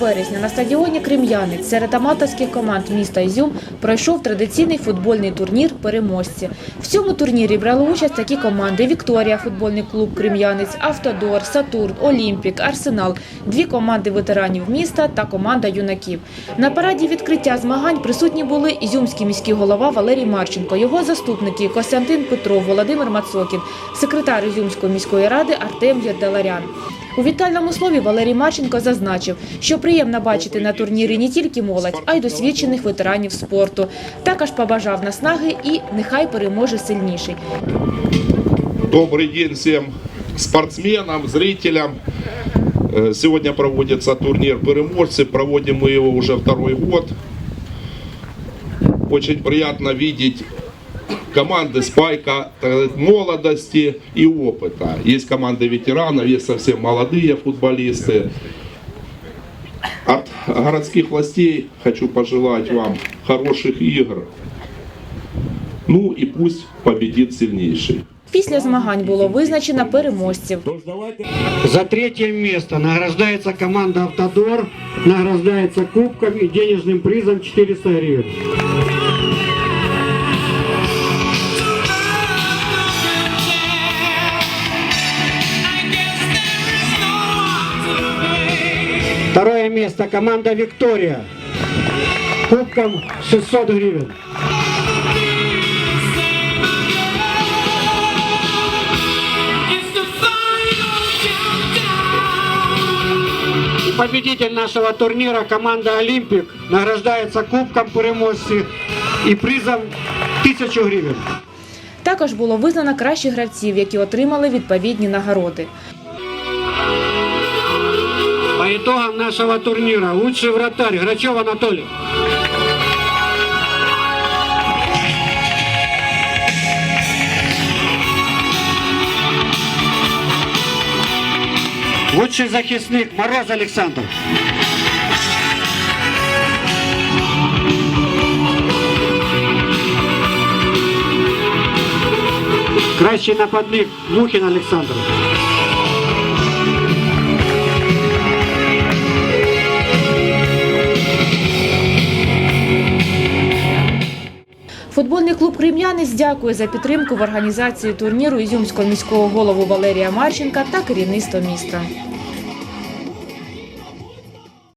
вересня на стадіоні Крем'янець серед аматорських команд міста Ізюм пройшов традиційний футбольний турнір Переможці. В цьому турнірі брали участь такі команди: Вікторія, футбольний клуб Крем'янець, Автодор, Сатурн, Олімпік, Арсенал, дві команди ветеранів міста та команда юнаків. На параді відкриття змагань присутні були ізюмський міський голова Валерій Марченко, його заступники Костянтин Петров, Володимир Мацокін, секретар Ізюмської міської ради Артем Єрдаларян. У вітальному слові Валерій Марченко зазначив, що приємно бачити на турнірі не тільки молодь, а й досвідчених ветеранів спорту. Також побажав наснаги і нехай переможе сильніший. Добрый день всем спортсменам, зрителям. Э, Сегодня проводится турнир «Переможцы». Проводим мы его уже второй год. Очень приятно видеть команды спайка э, молодости и опыта. Есть команды ветеранов, есть совсем молодые футболисты. От городских властей хочу пожелать вам хороших игр. Ну и пусть победит сильнейший. Після змагань було визначено переможців. За третье место награждается команда «Автодор», награждается кубком и денежным призом 400 гривен. Второе место команда «Виктория». Кубком 600 гривен. И победитель нашего турнира, команда «Олимпик», награждается кубком переможці и призом 1000 гривен. Також було визнано кращих гравців, які отримали відповідні нагороди. Итогам нашего турнира лучший вратарь Грачев Анатолий. Лучший захисник Мороз Александр. Кращий нападник Мухин Александр. Футбольний клуб Крем'янець дякує за підтримку в організації турніру Ізюмського міського голову Валерія Марченка та керівництво міста.